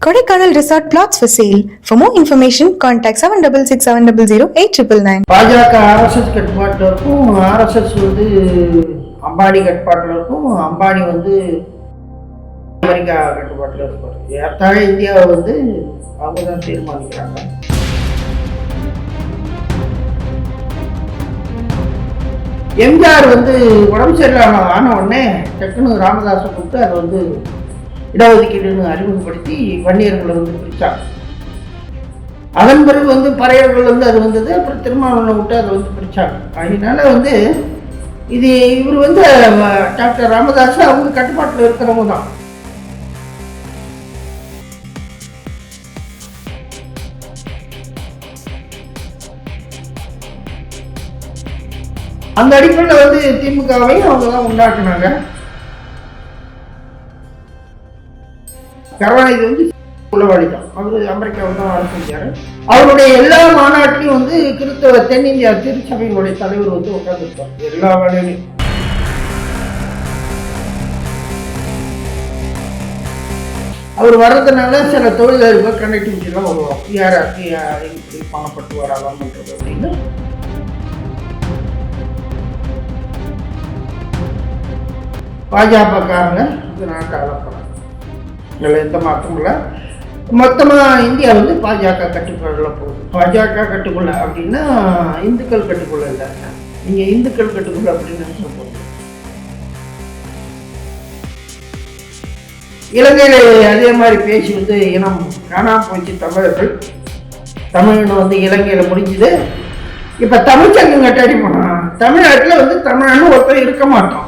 Kodaikanal resort flats for sale for more information contact seven double six seven double zero eight triple nine BJP RSS கட்டுப்பாட்டில் இருக்கும் RSS வந்து அம்பானி கட்டுப்பாட்டில் இருக்கும் அம்பானி வந்து America கட்டுப்பாட்டில் இருக்கும் ஏற்றாலும் இந்தியாவை வந்து அவங்க தான் தீர்மானிக்கிறாங்க. எம்ஜிஆர் வந்து உடம்பு சரியில்லாம ஆன உடனே டக்குன்னு ராமதாஸை கூப்பிட்டு அதை வந்து இடஒதுக்கீடுன்னு அறிமுகப்படுத்தி வன்னியர்களை வந்து பிரித்தாங்க அதன் பிறகு வந்து பறையர்கள் வந்து அது வந்தது அப்புறம் திருமாவளவனை விட்டு அதை வந்து பிரித்தாங்க அதனால வந்து இது இவர் வந்து டாக்டர் ராமதாஸ் அவங்க கட்டுப்பாட்டில் இருக்கிறவங்க தான். அந்த அடிப்படையில் வந்து திமுகவையும் அவங்க தான் உண்டாக்குனாங்க. கருணாநிதி வந்து உளவாளி தான் அவர் அமெரிக்காவில் தான் வேலை செஞ்சார். அவருடைய எல்லா மாநாட்டிலையும் வந்து கிறிஸ்தவ தென்னிந்தியா திருச்சபையினுடைய தலைவர் வந்து உட்காந்துருப்பார் எல்லா வேலையிலையும் அவர் வர்றதுனால சில தொழிலாளர்கள் கனெக்டிவிட்டிலாம் வருவாங்க. யாராருக்கு யார் இப்படி பணப்பட்டு வராதான்றது பண்ணுறது அப்படின்னு. பாஜகக்காரங்க இந்த நாட்டை அலப்பறாங்க இதில் எந்த மாற்றமும் இல்லை. மொத்தமாக இந்தியா வந்து பாஜக கட்டுக்குள்ள போகுது. பாஜக கட்டுக்குள்ள அப்படின்னா இந்துக்கள் கட்டுக்குள்ள இல்லை. நீங்கள் இந்துக்கள் கட்டுக்குள்ள அப்படின்னு நினைச்ச இலங்கையில் அதே மாதிரி பேசி வந்து இனம் காணாம போச்சு தமிழர்கள். தமிழன் வந்து இலங்கையில் முடிஞ்சுது. இப்போ தமிழ்ச்சங்கம் கட்டாடி போனால் தமிழ்நாட்டில் வந்து தமிழன்னு ஒருத்தர் இருக்க மாட்டோம்.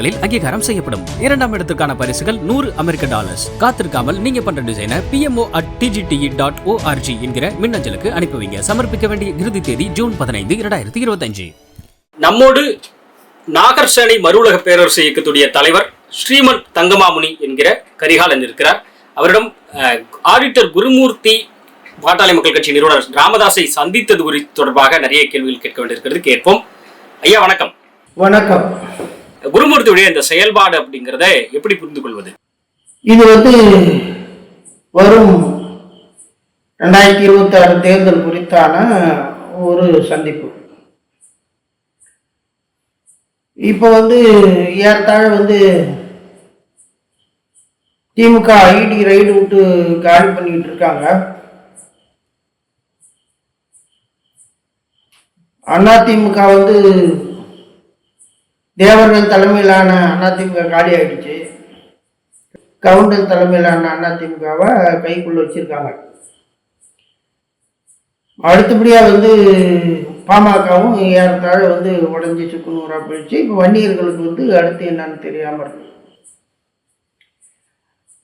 தளங்களில் அங்கீகாரம் செய்யப்படும். இரண்டாம் இடத்துக்கான பரிசுகள் நூறு அமெரிக்க டாலர்ஸ். காத்திருக்காமல் நீங்க பண்ற டிசைனை PMO at DGDE dot ORG என்கிற மின்னஞ்சலுக்கு அனுப்பி வைங்க சமர்ப்பிக்க வேண்டிய இறுதி தேதி ஜூன் பதினைந்து இரண்டாயிரத்தி இருபத்தஞ்சு. நம்மோடு நாகர்சேனை மறுவுலக பேரரசு இயக்கத்துடைய தலைவர் ஸ்ரீமன் தங்கமாமுனி என்கிற கரிகாலன் இருக்கிறார். அவரிடம் ஆடிட்டர் குருமூர்த்தி பாட்டாளி மக்கள் கட்சி நிறுவனர் ராமதாஸை சந்தித்தது குறித்து தொடர்பாக நிறைய கேள்விகள் கேட்க வேண்டியிருக்கிறது. கேட்போம். ஐயா வணக்கம். வணக்கம். குருமூர்த்தியுடைய இந்த செயல்பாடு அப்படிங்கிறத எப்படி புரிந்து கொள்வது இது வந்து வரும் ரெண்டாயிரத்தி இருபத்தி ஆறு தேர்தல் குறித்தான ஒரு சந்திப்பு. இப்போ வந்து ஏறத்தாழ வந்து திமுக ஐடி ரைடு விட்டு காலி பண்ணிட்டு இருக்காங்க. அதிமுக வந்து தேவர்கள் தலைமையிலான அதிமுக காலி ஆயிடுச்சு கவுண்டர் தலைமையிலான அதிமுகவை கைக்குள்ள வச்சிருக்காங்க. அடுத்தபடியாக வந்து பாமகவும் ஏறத்தாழ வந்து உடஞ்சி சுக்குநூறாக போயிடுச்சு. இப்போ வன்னியர்களுக்கு வந்து அடுத்து என்னன்னு தெரியாமல் இருக்கு.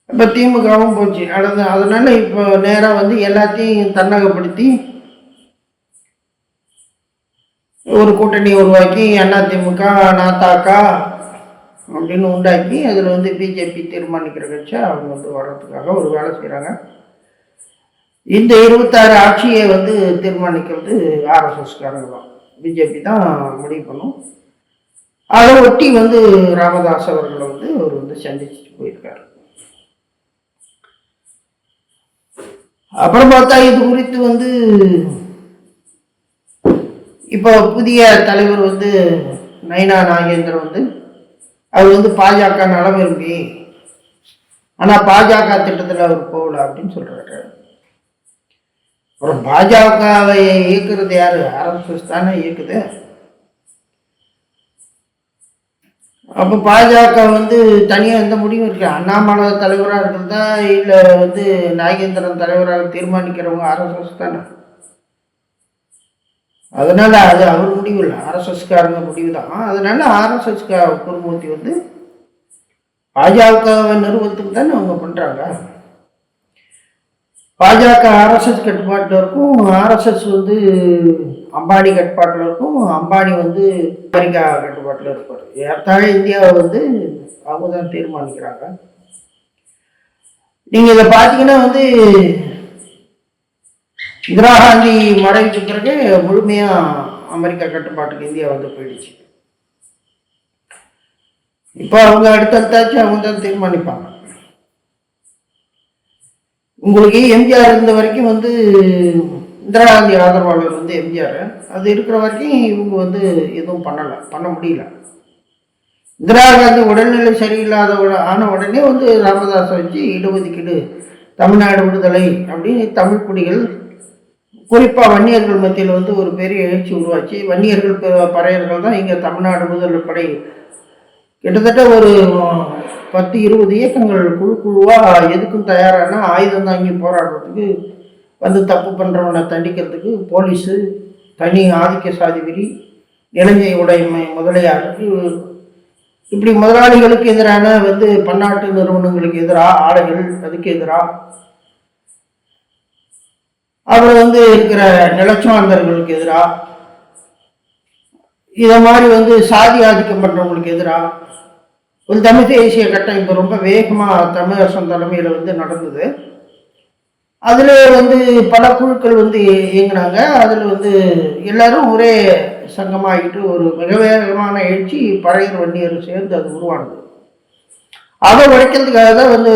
இப்போ திமுகவும் போச்சு. அடுத்து அதனால் இப்போ நேராக வந்து எல்லாத்தையும் தன்னகப்படுத்தி ஒரு கூட்டணி உருவாக்கி அதிமுக நாத்தாக்கா அப்படின்னு உண்டாக்கி அதில் வந்து பிஜேபி தீர்மானிக்கிற கட்சி அவங்க வந்து வர்றதுக்காக ஒரு வேலை செய்கிறாங்க இந்த இருபத்தாறு ஆட்சியை வந்து தீர்மானிக்கிறது ஆர்எஸ்எஸ்காரங்க தான். பிஜேபி தான் முடிவு பண்ணும். அதை ஒட்டி வந்து ராமதாஸ் அவர்களை வந்து அவர் வந்து சந்திச்சுட்டு போயிருக்காரு. அப்புறம் பார்த்தா இது குறித்து வந்து இப்போ புதிய தலைவர் வந்து நயனா நாகேந்திரன் வந்து அவர் வந்து பாஜக நலம் விரும்பி ஆனால் பாஜக திட்டத்தில் அவர் போகல அப்படின்னு சொல்கிறாரு அப்புறம் பாஜகவை இயக்குறது யார்? ஆர்எஸ்எஸ் தானே இயக்குது. அப்போ பாஜக வந்து தனியாக எந்த முடிவும் இருக்கு? அண்ணாமலை தலைவராக இருக்கிறதா இல்லை வந்து நாகேந்திரன் தலைவராக தீர்மானிக்கிறவங்க ஆர்எஸ்எஸ் தானே? அதனால் அது அவர் முடிவு இல்லை. ஆர்எஸ்எஸ்காரங்க முடிவு தான். அதனால் ஆர்எஸ்எஸ்கா குருமூர்த்தி வந்து பாஜக நிறுவனத்துக்கு தானே அவங்க பண்ணுறாங்க பாஜக ஆர்எஸ்எஸ் கட்டுப்பாட்டில் இருக்கும். ஆர்எஸ்எஸ் வந்து அம்பானி கட்டுப்பாட்டில் இருக்கும். அம்பானி வந்து அமெரிக்கா கட்டுப்பாட்டில் இருப்பார். ஏற்றாழ இந்தியாவை வந்து அவங்க தான் தீர்மானிக்கிறாங்க. நீங்கள் இதை பார்த்தீங்கன்னா வந்து இந்திரா காந்தி மறைவுக்கு பிறகு முழுமையாக அமெரிக்கா கட்டுப்பாட்டுக்கு இந்தியா வந்து போயிடுச்சு. இப்போ அவங்க அடுத்தடுத்தாச்சும் அவங்க தான் தீர்மானிப்பாங்க. உங்களுக்கு எம்ஜிஆர் இருந்த வரைக்கும் வந்து இந்திரா காந்தி ஆதரவாளர் வந்து எம்ஜிஆர். அது இருக்கிற வரைக்கும் இவங்க வந்து எதுவும் பண்ணலை பண்ண முடியல. இந்திரா காந்தி உடல்நிலை சரியில்லாத ஆன உடனே வந்து ராமதாஸை வச்சு இடஒதுக்கீடு தமிழ்நாடு விடுதலை அப்படின்னு தமிழ் குடிகள் குறிப்பாக வன்னியர்கள் மத்தியில் வந்து ஒரு பெரிய எழுச்சி உருவாச்சு. வன்னியர்கள் பறையர்கள் தான் இங்கே தமிழ்நாடு முதல் படை. கிட்டத்தட்ட ஒரு பத்து இருபது இயக்கங்கள் குழு குழுவாக எதுக்கும் தயாரான ஆயுதம் தாங்கி போராடுறதுக்கு வந்து தப்பு பண்ணுறவனை தண்டிக்கிறதுக்கு போலீஸு தனி ஆதிக்க சாதிபதி இளைஞர் இளைஞை உடைமை முதலியாருக்கு இப்படி முதலாளிகளுக்கு எதிரான வந்து பன்னாட்டு நிறுவனங்களுக்கு எதிராக ஆலைகள் அதுக்கு எதிராக அவர் வந்து இருக்கிற நிலச்சுவாந்தர்களுக்கு எதிராக இதை மாதிரி வந்து சாதி ஆதிக்கம் பண்ணுறவங்களுக்கு எதிராக ஒரு தமிழ் தேசிய கட்டம் இப்போ ரொம்ப வேகமாக தமிழரசன் தலைமையில் வந்து நடந்தது. அதில் வந்து பல குழுக்கள் வந்து இயங்கினாங்க அதில் வந்து எல்லாரும் ஒரே சங்கமாகிட்டு ஒரு மிக வேகமான எழுச்சி பழையர் வன்னியர் சேர்ந்து அது உருவானது. அதை உடைக்கிறதுக்காக தான் வந்து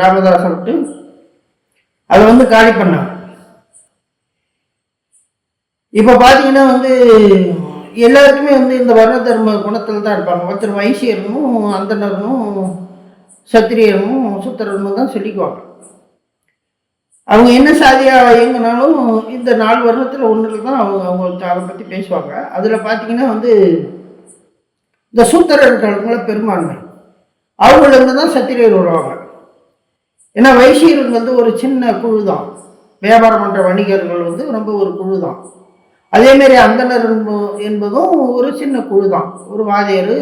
ராமதாசன் விட்டு அதை வந்து காலி பண்ணாங்க. இப்போ பார்த்தீங்கன்னா வந்து எல்லாருக்குமே வந்து இந்த வர்ண தர்ம குணத்தில் தான் இருப்பாங்க. ஒருத்தர் வைசியர்னும் அந்தனரனும் சத்திரியனும் சுத்திரனும் தான் சொல்லிக்குவாங்க. அவங்க என்ன சாதியாக இயங்கினாலும் இந்த நாலு வருடத்தில் ஒன்றில் தான் அவங்க அவங்க அதை பற்றி பேசுவாங்க. அதில் பார்த்தீங்கன்னா வந்து இந்த சூத்திரர்களுக்குள்ள பெரும்பான்மை. அவங்களிருந்து தான் சத்திரியர் வருவாங்க. ஏன்னா வைசியர்கள் வந்து ஒரு சின்ன குழு தான் வியாபாரம் பண்ணுற வணிகர்கள் வந்து ரொம்ப ஒரு குழு தான் அதேமாரி அந்தனர் என்பதும் ஒரு சின்ன குழு தான் ஒரு வாதியர்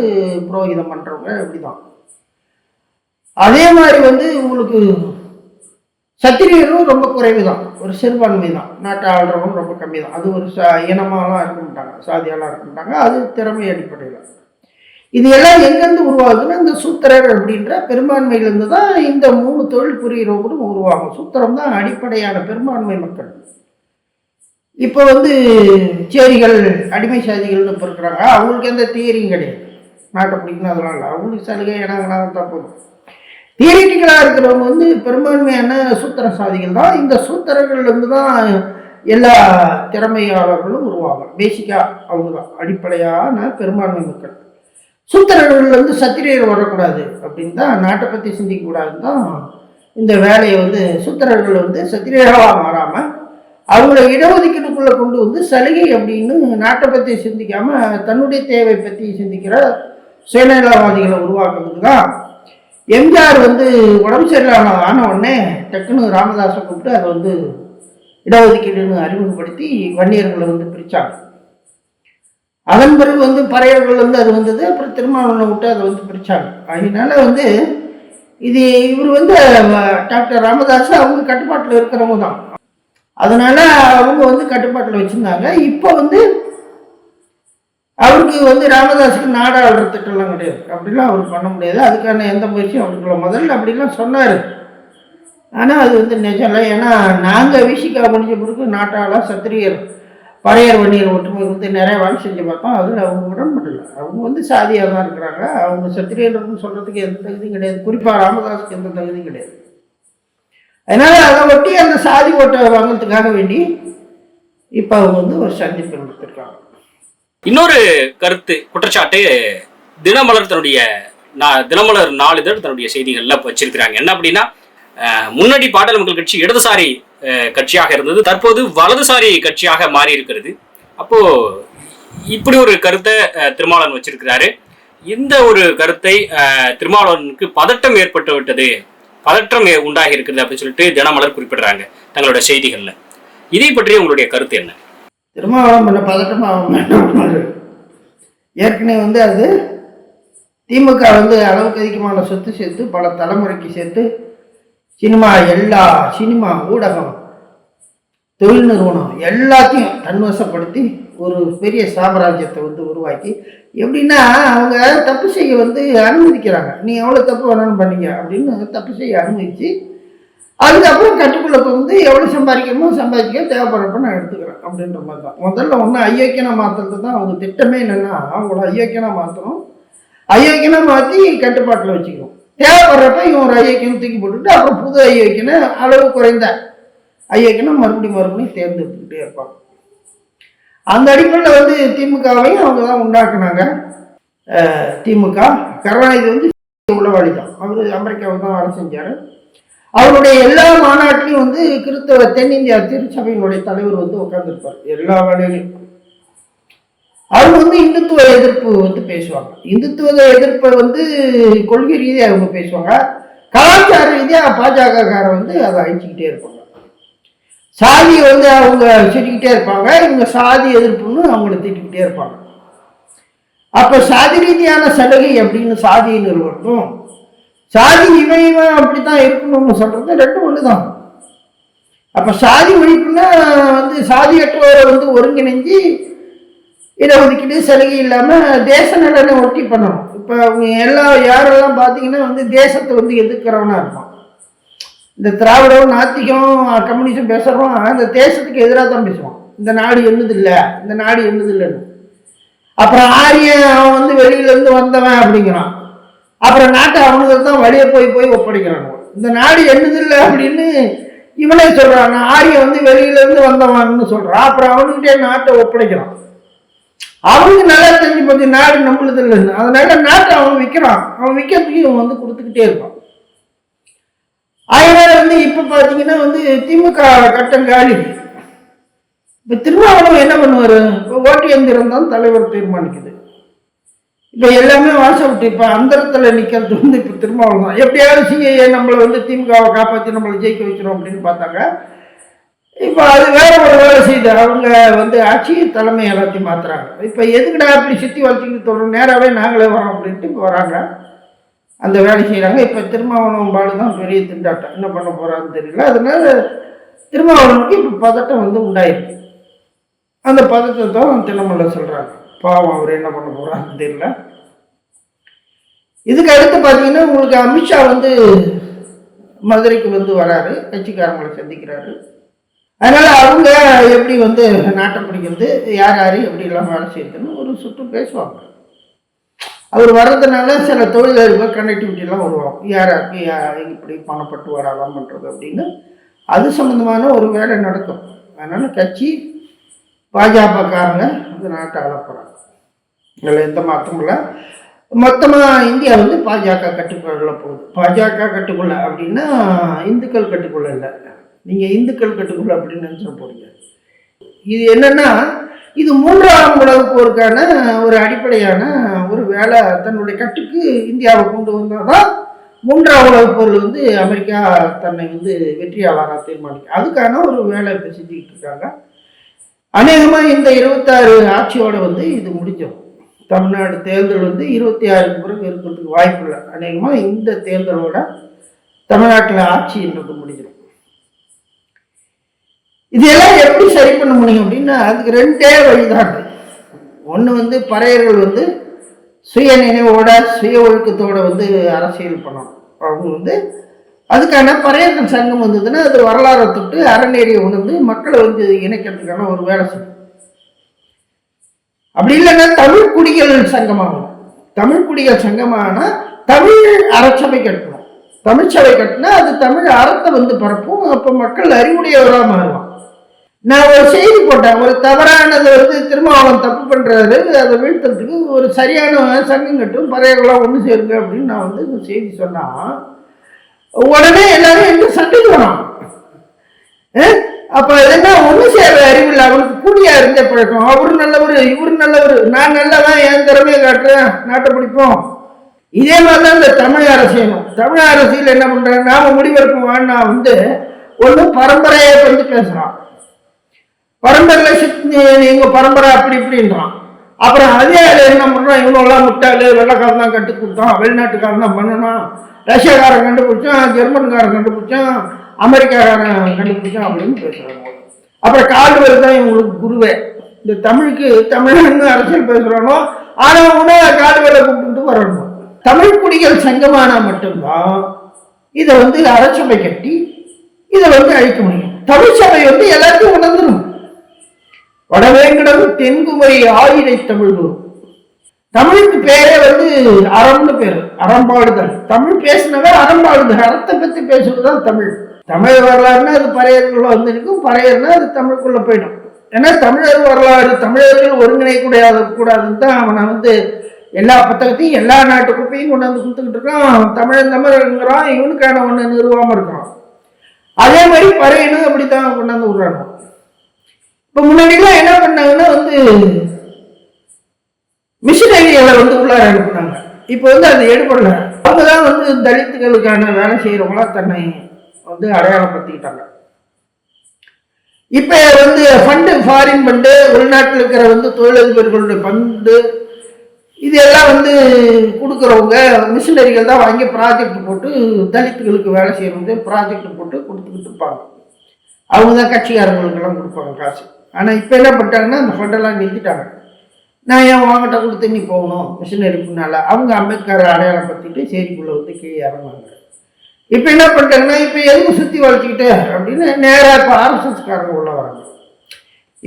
புரோகிதம் பண்ணுறவங்க அப்படிதான் அதே மாதிரி வந்து உங்களுக்கு சத்திரியரும் ரொம்ப குறைவு தான் ஒரு சிறுபான்மை தான் நாட்டை ஆள்றவங்க ரொம்ப கம்மி தான் அது ஒரு ச இனமாலாம் இருக்க மாட்டாங்க. சாதியாலாம் இருக்க மாட்டாங்க. அது திறமை அடிப்படையில். இது எல்லாம் எங்கேருந்து உருவாகுதுன்னா இந்த சூத்திரர் அப்படின்ற பெரும்பான்மையிலேருந்து தான் இந்த மூணு தொழில் புரிகிறவங்களும் உருவாகும். சூத்திரம் தான் அடிப்படையான பெரும்பான்மை மக்கள். இப்போ வந்து சேரிகள் அடிமை சாதிகள்னு இப்போ இருக்கிறாங்க அவங்களுக்கு எந்த தியரியும் கிடையாது. நாட்டை பிடிக்கணும் அதெல்லாம் இல்லை. அவங்களுக்கு சலுகை இடங்களாக தான் போதும். தியரிட்டிக்கலாக இருக்கிறவங்க வந்து பெரும்பான்மையான சூத்திர சாதிகள் தான். இந்த சூத்திரங்கள்லேருந்து தான் எல்லா திறமையாளர்களும் உருவாகும் பேசிக்காக அவங்க தான். அடிப்படையான பெரும்பான்மை மக்கள். சூத்திரர்கள்லேருந்து சத்திரியர் வரக்கூடாது அப்படின்னு தான் நாட்டை பற்றி சிந்திக்கக்கூடாதுன்னு தான் இந்த வேலையை வந்து சூத்திரர்கள் வந்து சத்திரியர்களாக மாறாமல் அவங்கள இடஒதுக்கீடுக்குள்ளே கொண்டு வந்து சலுகை அப்படின்னு நாட்டை பற்றி சிந்திக்காமல் தன்னுடைய தேவை பற்றி சிந்திக்கிற சுயநலவாதிகளை உருவாக்குறதுக்கு? தான் எம்ஜிஆர் வந்து உடம்பு சரியில்லாம ஆன உடனே டக்குன்னு ராமதாஸை கூப்பிட்டு அதை வந்து இடஒதுக்கீடுன்னு அறிமுகப்படுத்தி வன்னியர்களை வந்து பிரித்தாங்க அதன் பிறகு வந்து பறையர்கள் வந்து அது வந்தது அப்புறம் திருமாவளவனை விட்டு அதை வந்து பிரித்தாங்க அதனால வந்து இது இவர் வந்து டாக்டர் ராமதாஸ் அவங்க கட்டுப்பாட்டில் இருக்கிறவங்க தான். அதனால அவங்க வந்து கட்டுப்பாட்டில் வச்சுருந்தாங்க. இப்போ வந்து அவருக்கு வந்து ராமதாஸுக்கு நாடாளுற திட்டம்லாம் கிடையாது. அப்படிலாம் அவர் பண்ண முடியாது. அதுக்கான எந்த முயற்சியும் அவருக்குள்ள முதல்ல அப்படிலாம் சொன்னார். ஆனால் அது வந்து நிஜம் இல்லை. ஏன்னா நாங்கள் விஷிக்கா முடிஞ்ச பிறகு நாட்டாள சத்திரியர் பழையர் வன்னியர் ஒற்றுமை வந்து நிறைய வேலை செஞ்சு பார்த்தோம். அதில் அவங்க உடன்படல. அவங்க வந்து சாதியாக தான் இருக்கிறாங்க. அவங்க சத்திரியர்னு சொல்கிறதுக்கு எந்த தகுதியும் கிடையாது. குறிப்பாக ராமதாஸுக்கு எந்த தகுதியும் கிடையாது. அதனால் அதை ஒட்டி அந்த சாதி ஓட்டை வாங்கிறதுக்காக வேண்டி இப்போ அவங்க வந்து ஒரு சந்திப்பு நடத்திருக்காங்க. இன்னொரு கருத்து குற்றச்சாட்டு தினமலர் தன்னுடைய நா- தினமலர் நாளிதழ் தன்னுடைய செய்திகள்ல வச்சிருக்கிறாங்க. என்ன அப்படின்னா முன்னாடி பாடல் மக்கள் கட்சி இடதுசாரி கட்சியாக இருந்தது. தற்போது வலதுசாரி கட்சியாக மாறி இருக்கிறது அப்போ இப்படி ஒரு கருத்தை அஹ், திருமாவளவன் வச்சிருக்கிறாரு. இந்த ஒரு கருத்தை அஹ், திருமாவளவனுக்கு பதட்டம் ஏற்பட்டு விட்டது பதற்றம் உண்டாகி இருக்கிறது அப்படின்னு சொல்லிட்டு தினமலர் குறிப்பிடுறாங்க தங்களோட செய்திகளில். இதை பற்றி உங்களுடைய கருத்து என்ன? திருமாவளம் பண்ண பதட்டமாக ஏற்கனவே வந்து அது திமுக வந்து அளவுக்கு அதிகமான சொத்து சேர்த்து பல தலைமுறைக்கு சேர்த்து சினிமா எல்லா சினிமா ஊடகம் தொழில் நிறுவனம் எல்லாத்தையும் தன்வசப்படுத்தி ஒரு பெரிய சாம்ராஜ்யத்தை வந்து உருவாக்கி எப்படின்னா அவங்க தப்பு செய்ய வந்து அனுமதிக்கிறாங்க. நீ எவ்வளோ தப்பு வேணாலும் பண்ணீங்க அப்படின்னு தப்பு செய்ய அனுமதிச்சு அதுக்கப்புறம் கட்டுக்குள்ள வந்து எவ்வளோ சம்பாதிக்கணுமோ சம்பாதிக்க தேவைப்படுறப்ப நான் எடுத்துக்கிறேன் அப்படின்ற மாதிரி தான். முதல்ல ஒன்று ஐயோக்கியனா மாற்றுறது தான் அவங்க திட்டமே என்னென்னா அவங்களோட ஐயோக்கியனா மாற்றணும் ஐயோக்கியனா மாற்றி கட்டுப்பாட்டில் வச்சுக்கணும். தேவைப்படுறப்ப இவன் ஒரு ஐயோக்கியம் தூக்கி போட்டுட்டு அப்புறம் புது ஐயோக்கியனை அளவு குறைந்த ஐயோக்கியனை மறுபடியும் மறுபடியும் தேர்ந்தெடுத்துக்கிட்டே இருப்பாங்க. அந்த அடிப்படையில் வந்து திமுகவையும் அவங்க தான் உண்டாக்குனாங்க. திமுக கருணாநிதி வந்து உளவாளி தான். அவர் அமெரிக்காவுக்கு தான் வேலை செஞ்சார். அவருடைய எல்லா மாநாட்டிலையும் வந்து கிறிஸ்தவ தென்னிந்தியா திருச்சபையினுடைய தலைவர் வந்து உட்கார்ந்துருப்பார் எல்லா வேலையிலையும் அவங்க வந்து இந்துத்துவ எதிர்ப்பு வந்து பேசுவாங்க. இந்துத்துவ எதிர்ப்பை வந்து கொள்கை ரீதியாக அவங்க பேசுவாங்க. கலாச்சார ரீதியாக பாஜகக்கார வந்து அதை அழிச்சிக்கிட்டே இருப்பாங்க. சாதியை வந்து அவங்க சொல்லிக்கிட்டே இருப்பாங்க. இவங்க சாதி எதிர்ப்புன்னு அவங்கள திட்டிக்கிட்டே இருப்பாங்க. அப்போ சாதி ரீதியான சலுகை அப்படின்னு சாதியை நிறுவனம்? சாதி இவன் இவன் அப்படித்தான் இருக்கணும்னு சொல்கிறது ரெண்டும் ஒன்று தான் அப்போ சாதி ஒழிப்புன்னா வந்து சாதியற்றோரை வந்து ஒருங்கிணைஞ்சு இடஒதுக்கீடு சலுகை இல்லாமல் தேச நலனை ஒட்டி பண்ணணும். இப்போ அவங்க எல்லா யாரெல்லாம் பார்த்தீங்கன்னா வந்து தேசத்தை வந்து எதிர்க்கிறவனா இருப்பான். இந்த திராவிடம் நாத்திகம் கம்யூனிசம் பேசுகிறோம் அந்த தேசத்துக்கு எதிராக தான் பேசுவான். இந்த நாடு என்னது இல்லை இந்த நாடு என்னது இல்லைன்னு அப்புறம் ஆரியன் அவன் வந்து வெளியிலேருந்து வந்தவன் அப்படிங்கிறான். அப்புறம் நாட்டை அவனுக்கு தான் வழியை போய் போய் ஒப்படைக்கிறான் இந்த நாடு எண்ணுதில்லை அப்படின்னு இவனே சொல்கிறான் நான் ஆரியன் வந்து வெளியிலேருந்து வந்தவன்னு சொல்கிறான் அப்புறம் அவனுக்கிட்டே நாட்டை ஒப்படைக்கிறான். அவனுக்கு நல்லா தெரிஞ்சு போச்சு நாடு நம்மளுது இல்லைன்னு அதனால நாட்டை அவன் விற்கிறான். அவன் விற்கிறதுக்கு இவன் வந்து கொடுத்துக்கிட்டே இருப்பான் அதனால வந்து இப்போ பார்த்தீங்கன்னா வந்து திமுக கட்டம் காலி. இப்போ திருமாவளவன் என்ன பண்ணுவார்? இப்போ ஓட்டு எந்திரம் தான் தலைவர் தீர்மானிக்குது. இப்போ எல்லாமே வாசப்பட்டு இப்போ அந்தரத்தில் நிற்கிறது வந்து இப்போ திருமாவளவன் தான். எப்படியாவது சிஏஏ நம்மளை வந்து திமுகவை காப்பாற்றி நம்மளை ஜெயிக்க வச்சிடும் அப்படின்னு பார்த்தாங்க. இப்போ அது வேற ஒரு வேலை செய்து அவங்க வந்து ஆட்சி தலைமை எல்லாத்தையும் மாற்றுறாங்க இப்போ எதுக்குடா அப்படி சுற்றி வளர்ச்சிக்கிட்டு சொல்கிறோம் நேராகவே நாங்களே வரோம் அப்படின்ட்டு இப்போ வராங்க. அந்த வேலை செய்கிறாங்க இப்போ திருமாவளவன் பாடு தான் பெரிய திண்டாட்டம். என்ன பண்ண போகிறான்னு தெரியல. அதனால திருமாவளவனுக்கு இப்போ பதட்டம் வந்து உண்டாயிருக்கு. அந்த பதட்டத்தை தான் தினமல்ல சொல்கிறாங்க பாவம் அவர் என்ன பண்ண போகிறான்னு தெரியல. இதுக்கு அடுத்து பார்த்தீங்கன்னா உங்களுக்கு அமித்ஷா வந்து மதுரைக்கு வந்து வராரு. கட்சிக்காரங்களை சந்திக்கிறாரு. அதனால் அவங்க எப்படி வந்து நாட்டை பிடிக்கிறது யார் யார் எப்படி எல்லாம் வேலை செய்யுதுன்னு ஒரு சுற்று பேசுவாங்க. அவர் வர்றதுனால சில தொழிலதிபர் கனெக்டிவிட்டிலாம் உருவாகும். யார் யாருக்கு இப்படி பணப்பட்டு வராலாம் பண்ணுறது அப்படின்னு. அது சம்மந்தமான ஒரு வேலை நடக்கும். அதனால் கட்சி பாஜகக்காரங்க அந்த நாட்டை அளப்புறாங்க இதில் எந்த மாற்றமும் இல்லை. மொத்தமாக இந்தியா வந்து பாஜக கட்டுக்குள்ள போகுது. பாஜக கட்டுக்குள்ள அப்படின்னா இந்துக்கள் கட்டுக்குள்ள இல்லை. நீங்கள் இந்துக்கள் கட்டுக்குள்ள அப்படின்னு நினச்சிட போறீங்க. இது என்னென்னா இது மூன்றாம் உலக போருக்கான ஒரு அடிப்படையான ஒரு வேலை தன்னுடைய கட்டுக்கு இந்தியாவை கொண்டு வந்தால் தான் மூன்றாவது உலக வந்து அமெரிக்கா தன்னை வந்து வெற்றியாளராக தீர்மானிக்கும். அதுக்கான ஒரு வேலை இப்போ செஞ்சுக்கிட்டு இருக்காங்க. அநேகமாக இந்த இருபத்தாறு ஆட்சியோட வந்து இது முடிஞ்சிடும் தமிழ்நாடு தேர்தல் வந்து இருபத்தி ஆறுக்கு பிறகு இருக்கிறதுக்கு வாய்ப்பு இல்லை. அநேகமாக இந்த தேர்தலோட தமிழ்நாட்டில் ஆட்சின்றது முடிஞ்சிடும். இதெல்லாம் எப்படி சரி பண்ண முடியும் அப்படின்னா அதுக்கு ரெண்டே வழிதான். ஒன்று வந்து பறையர்கள் வந்து சுய நினைவோட சுய ஒழுக்கத்தோட வந்து அரசியல் பண்ணணும். அவங்க வந்து அதுக்கான பறையர்கள் சங்கம் வந்ததுன்னா அது வரலாறை தொட்டு அறநெறியை உணர்ந்து மக்களை வந்து இணைக்கிறதுக்கான ஒரு வேலை செய்யும். அப்படி இல்லைன்னா தமிழ் குடிகள் சங்கமாகும். தமிழ் குடிகள் சங்கமானா தமிழ் அறச்சபை கட்டணும். தமிழ்ச்சபை கட்டினா அது தமிழ் அறத்தை வந்து பரப்பும். அப்போ மக்கள் அறிவுடையவராக மாறுவான் நான் ஒரு செய்தி போட்டேன். ஒரு தவறானது வந்து திருமாவளவன் தப்பு பண்ணுறாரு அதை வீழ்த்துறதுக்கு ஒரு சரியான சங்கம் கட்டும் பறையர்களாக ஒன்று சேருங்க அப்படின்னு நான் வந்து இந்த செய்தி சொன்னான் உடனே எல்லாரும் என்ன சண்டைக்கு வரோம் அப்போ என்ன ஒண்ணு சேர அறிவில்லை. அவனுக்கு கூலியா இருந்த பழக்கம். அவரு நல்லவர் இவரு நல்லவர். நான் நல்லதான் என் திறமையை காட்டுறேன். நாட்டை பிடிப்போம். இதே மாதிரி தான் இந்த தமிழ் அரசியலும். தமிழ் அரசியல் என்ன பண்றாங்க? நாம் முடிவெடுப்போம் நான் வந்து ஒன்றும் பரம்பரையை வந்து பேசுகிறான் பரம்பரை எங்க பரம்பரை அப்படி இப்படின்றான். அப்புறம் அதே ஆளு என்ன பண்ணுறோம் இவனெல்லாம் முட்டாளு வெள்ளக்காரன் தான் கட்டு கொடுத்தான். வெளிநாட்டுக்காரன் தான் பண்ணணும். ரஷ்யாக்காரன் கண்டுபிடிச்சான் ஜெர்மன்காரன் கண்டுபிடிச்சான் அமெரிக்காக்காரன் கண்டுபிடிச்சான் அப்படின்னு பேசுறாங்க. அப்புறம் கால்வெல் தான் இவங்களுக்கு குருவே. இந்த தமிழுக்கு தமிழன்னு அரசியல் பேசுகிறானோ ஆனால் கூட கால்வெல்ல கூப்பிட்டு வரணும். தமிழ் குடிகள் சங்கமானா மட்டும்தான் இதை வந்து அரசபை கட்டி இதை வந்து அழிக்க முடியும். தமிழ் சபை வந்து எல்லாத்தையும் உணர்ந்துடும் வடவேங்கடம் தென்குமரி ஆயிரை தமிழ் குரு. தமிழுக்கு பேரே வந்து அறம்னு பேர் அறம்பாடுதல். தமிழ் பேசினவர் அறம்பாடுதல். அறத்தை பத்தி பேசுவதுதான் தமிழ். தமிழ் வரலாறுனா அது பறையர்களை வந்து இருக்கும் பறையர்னா அது தமிழுக்குள்ள போயிடும். ஏன்னா தமிழர் வரலாறு தமிழர்கள் ஒருங்கிணைக்கூடாது கூடாதுன்னு தான் அவனை வந்து எல்லா புத்தகத்தையும் எல்லா நாட்டு குப்பையும் கொண்டாந்து கொடுத்துக்கிட்டு இருக்கான். தமிழன் தமிழருங்கிறான் இவனுக்கான ஒன்று நிறுவாமல் இருக்கிறான். அதே மாதிரி பறையனும் அப்படித்தான் கொண்டாந்து விடுறாங்க இப்போ முன்னாடிலாம் என்ன பண்ணாங்கன்னா வந்து மிஷினரிகளை வந்து உள்ளார அனுப்புனாங்க. இப்போ வந்து அது எடுபடல அவங்க தான் வந்து தலித்துகளுக்கான வேலை செய்கிறவங்களா தன்னை வந்து அடையாளப்படுத்திக்கிட்டாங்க. இப்போ வந்து ஃபண்டு ஃபாரின் ஃபண்டு உள்நாட்டில் இருக்கிற வந்து தொழிலதிபர்களுடைய ஃபண்டு இது எல்லாம் வந்து கொடுக்குறவங்க மிஷினரிகள் தான் வாங்கி ப்ராஜெக்ட் போட்டு தலித்துகளுக்கு வேலை செய்கிறவங்க ப்ராஜெக்ட் போட்டு கொடுத்துக்கிட்டு இருப்பாங்க. அவங்க தான் கட்சிக்காரங்களுக்கெல்லாம் கொடுப்பாங்க காசு. ஆனால் இப்போ என்ன பண்ணிட்டாங்கன்னா அந்த ஃபண்டெல்லாம் நிறுத்திட்டாங்க. நான் ஏன் வாங்கிட்ட கொடுத்து நீ போகணும்? மிஷினரி முன்னால் அவங்க அம்பேத்கர் அடையாளம் பற்றிட்டு செய்திக்குள்ளே வந்து கீழே இறங்குவாங்க. இப்போ என்ன பண்ணிட்டாங்கன்னா இப்போ எதுக்கு சுற்றி வளைச்சிக்கிட்டு அப்படின்னு நேராக இப்போ ஆர்எஸ்எஸ்காரங்க உள்ள வராங்க.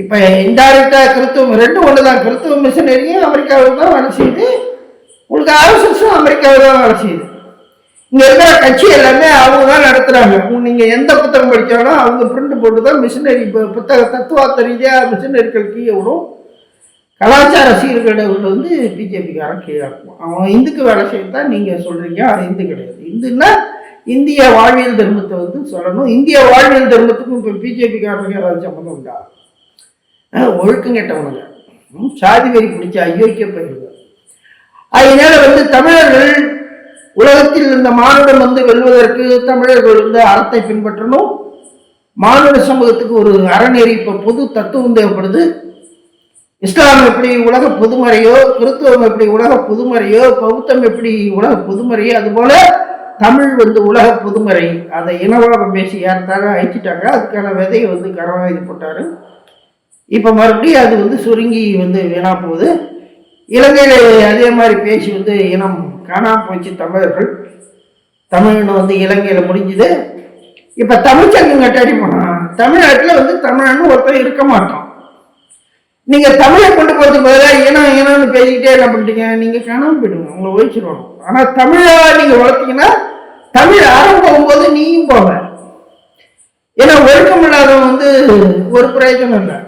இப்போ இன்டைரக்டாக கிறிஸ்துவம் ரெண்டும் ஒன்று தான் கிறிஸ்துவ மிஷினரியும் அமெரிக்காவில் தான் வேலை செய்யுது. உங்களுக்கு ஆர்எஸ்எஸும் அமெரிக்காவில் தான் வேலை செய்யுது. இங்கே இருக்கிற கட்சி எல்லாமே அவங்க தான் நடத்துகிறாங்க நீங்கள் எந்த புத்தகம் படிச்சாலும் அவங்க பிரிண்ட் போட்டு தான் மிஷினரி இப்போ புத்தக தத்துவார்த்த ரீதியாக மிஷினரிகள் கீழே விடும் கலாச்சார சீர்கேடுகள் வந்து பிஜேபிக்காரன் கீழே இருக்கும் அவன் இந்துக்கு வேலை செய்யத்தான் நீங்கள் சொல்கிறீங்க அது இந்து கிடையாது. இந்துன்னா இந்திய வாழ்வியல் தர்மத்தை வந்து சொல்லணும். இந்திய வாழ்வியல் தர்மத்துக்கும் இப்போ பிஜேபிக்காரனுக்கு ஏதாவது சம்மந்தம் உண்டா? ஒழுக்கம் கெட்டவனுங்க. சாதி வெறி பிடிச்ச அயோக்கிய பயிர்கள் அதனால வந்து தமிழர்கள் உலகத்தில் இந்த மானுடம் வந்து வெல்வதற்கு தமிழர்கள் வந்து அறத்தை பின்பற்றணும். மானுட சமூகத்துக்கு ஒரு அறநெறி இப்போ பொது தத்துவம் தேவைப்படுது. இஸ்லாம் எப்படி உலக பொதுமறையோ கிறிஸ்துவம் எப்படி உலக பொதுமறையோ பௌத்தம் எப்படி உலக பொதுமறையோ அதுபோல தமிழ் வந்து உலக பொதுமறை. அதை இனவாதம் பேசி யார்த்தாங்க அழிச்சிட்டாங்க அதுக்கான விதையை வந்து கரவா இது போட்டார். இப்போ மறுபடியும் அது வந்து சுருங்கி வந்து வீணாக போகுது. இலங்கையில அதே மாதிரி பேசி வந்து இனம் காணாம போச்சு தமிழர்கள். தமிழ்னு வந்து இலங்கையில் முடிஞ்சுது. இப்போ தமிழ்ச்சங்கம் கட்டாடி போனா தமிழ்நாட்டில் வந்து தமிழன்னு ஒருத்தர் இருக்க மாட்டோம் நீங்கள் தமிழை கொண்டு போகிறதுக்கு பதிலாக ஏன்னா ஏனான்னு பேசிக்கிட்டே என்ன பண்ணிட்டீங்க? நீங்கள் காணாமல் போயிடுங்க. உங்களை ஒழிச்சிருவாங்க. ஆனால் தமிழாக நீங்கள் வளர்த்தீங்கன்னா தமிழ் ஆரம்பம் போகும்போது நீயும் போவ ஏன்னா ஒழுக்கம் இல்லாதவன் வந்து ஒரு பிரயோஜனம் இல்லை.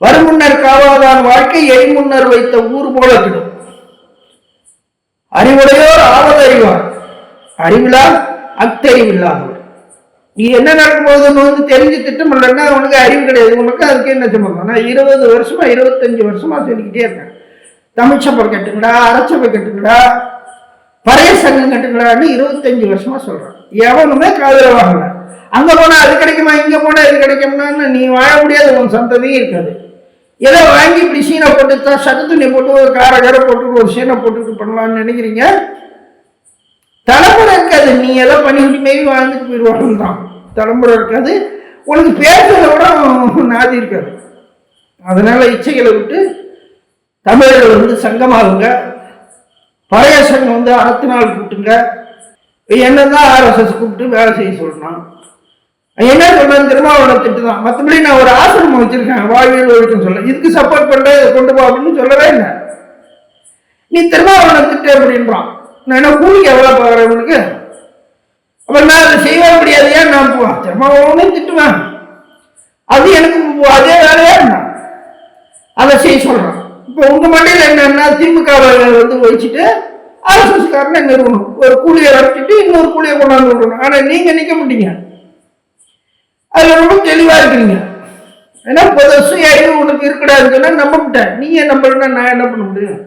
வருமுன்னர் காவாதான் வாழ்க்கை எரிமுன்னர் வைத்த ஊர் போல கிடும் அறிவுடையோர் ஆவது அறிவார் அறிவிலா அத்தறிவில்லாதவர். நீ என்ன நடக்கும்போதுன்னு வந்து தெரிஞ்சு திட்டம் இல்லைன்னா உனக்கு அறிவு கிடையாது. உனக்கு அதுக்கு என்ன சம்பந்தம்? நான் இருபது வருஷமா இருபத்தஞ்சு வருஷமா சொல்லிக்கிட்டே இருக்கேன் தமிழ் கட்டுங்கடா அறச்சபை கட்டுங்கடா பழைய சங்கம் கட்டுங்கடான்னு இருபத்தஞ்சு வருஷமா சொல்றான். எவனுமே காதல வாங்கல. அங்க போனா அது கிடைக்குமா இங்க போனா இது கிடைக்கும்னா நீ வாழ முடியாது உன் சந்ததியும் இருக்காது. ஏதோ வாங்கி இப்படி சீனை போட்டு தான் துணி போட்டு ஒரு கார கார போட்டு ஒரு சீனை போட்டுட்டு பண்ணலாம்னு நினைக்கிறீங்க? தலைமுறை இருக்காது. நீ எல்லாம் பண்ணிக்கிட்டு மேவி வாழ்ந்துட்டு போயிடுவாங்க தான். தலைமுறை இருக்காது. உனக்கு பேசுறத விட நாதி இருக்காது. அதனால இச்சைகளை விட்டு தமிழர்கள் வந்து சங்கமாகுங்க. பழைய சங்கம் வந்து அறத்து நாள் கூட்டுங்க. என்னதான் ஆர்எஸ்எஸ் கூப்பிட்டு வேலை செய்ய சொல்லணும் என்ன சொல்றேன் திருமாவளவன் திட்டு தான் மற்றபடி நான் ஒரு ஆசிரமம் வச்சிருக்கேன். வாழ்வியல் ஒழுக்கம் சொல்ல. இதுக்கு சப்போர்ட் பண்ற கொண்டு போ அப்படின்னு சொல்லவே இல்லை. நீ திருமாவளவன் திட்டு அப்படின்றான். நான் என்ன கூலிக்கு எவ்வளோ பார்க்குறேன் உனக்கு அப்போ நான் அதை செய்ய முடியாது. ஏன் நான் போவேன் திருமாவளவனே திட்டுவேன். அது எனக்கு அதே வேலையா இருந்தான் அதை செய்ய சொல்றான். இப்போ உங்க மண்டையில் என்னன்னா திமுக வந்து வச்சுட்டு அரசு காரணம் நிறுவனம் ஒரு கூலியை ரச்சிட்டு இன்னொரு கூலியை கொண்டாந்து விடணும். ஆனா நீங்க நிற்க மாட்டீங்க. அதில் ரொம்ப தெளிவாக இருக்கிறீங்க ஏன்னா பொது சுய அறிவு உனக்கு இருக்கக்கூடாதுன்னு சொன்னால் நம்பிட்டேன். நீ ஏன் நம்பலன்னா நான் என்ன பண்ண முடியும்?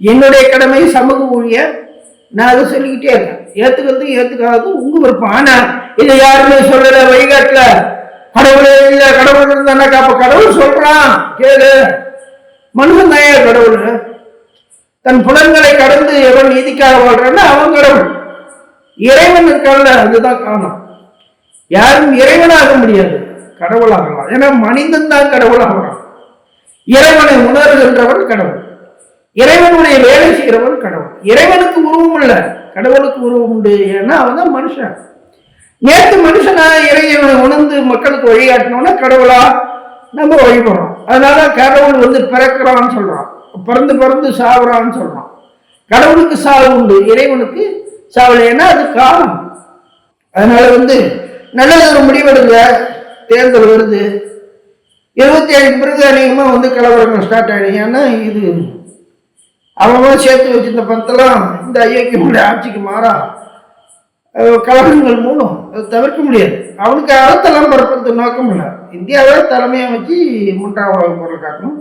என்னுடைய கடமை சமூக ஊழிய நான் அதை சொல்லிக்கிட்டே இருக்கேன். ஏற்றுக்கிறது ஏத்துக்காதது உங்க விருப்பம். ஆனால் இதை யாருமே சொல்லலை வழிகாட்டல கடவுளே இல்லை கடவுள் இருந்தானாக்கா அப்போ கடவுள் சொல்கிறான் கேளு. மனுஷன் தான் கடவுள்? தன் புலன்களை கடந்து எவன் நீதிக்காக வாழ்றான்னா அவன் கடவுள். இறைவன் இருக்கான்ல அதுதான் காணும் யாரும் இறைவனாக முடியாது. கடவுளாகலாம் ஏன்னா மனிதன் தான் கடவுளாகலாம் இறைவனை உணர்கின்றவன் கடவுள். இறைவனுடைய வேலை செய்கிறவன் கடவுள். இறைவனுக்கு உருவம் இல்லை. கடவுளுக்கு உருவம் உண்டு ஏன்னா அவன் தான் மனுஷன். நேற்று மனுஷனா இறைவனை உணர்ந்து மக்களுக்கு வழிகாட்டினோன்னா கடவுளா? நம்ம வழிபடுறோம். அதனால கடவுள் வந்து பிறக்கிறான்னு சொல்றான். பிறந்து பிறந்து சாவுறான்னு சொல்றான். கடவுளுக்கு சாவு உண்டு இறைவனுக்கு சாவு ஏன்னா அது காலம். அதனால வந்து நல்லது ஒரு முடிவெடுங்க. தேர்தல் வருது. இருபத்தி ஏழுக்கு பிறகு அதிகமாக வந்து கலவரங்கள் ஸ்டார்ட் ஆகிடும் ஏன்னா இது அவங்களும் சேர்த்து வச்சிருந்த பணத்தெல்லாம் இந்த ஐயோக்கியமுடைய ஆட்சிக்கு மாறா. கலவரங்கள் மூலம் அதை தவிர்க்க முடியாது. அவனுக்கு அறத்தெல்லாம் பரப்புறது நோக்கம் இல்லை. இந்தியாவை தலைமையாக வச்சு மூன்றாம் உலக பொருள் காட்டணும்.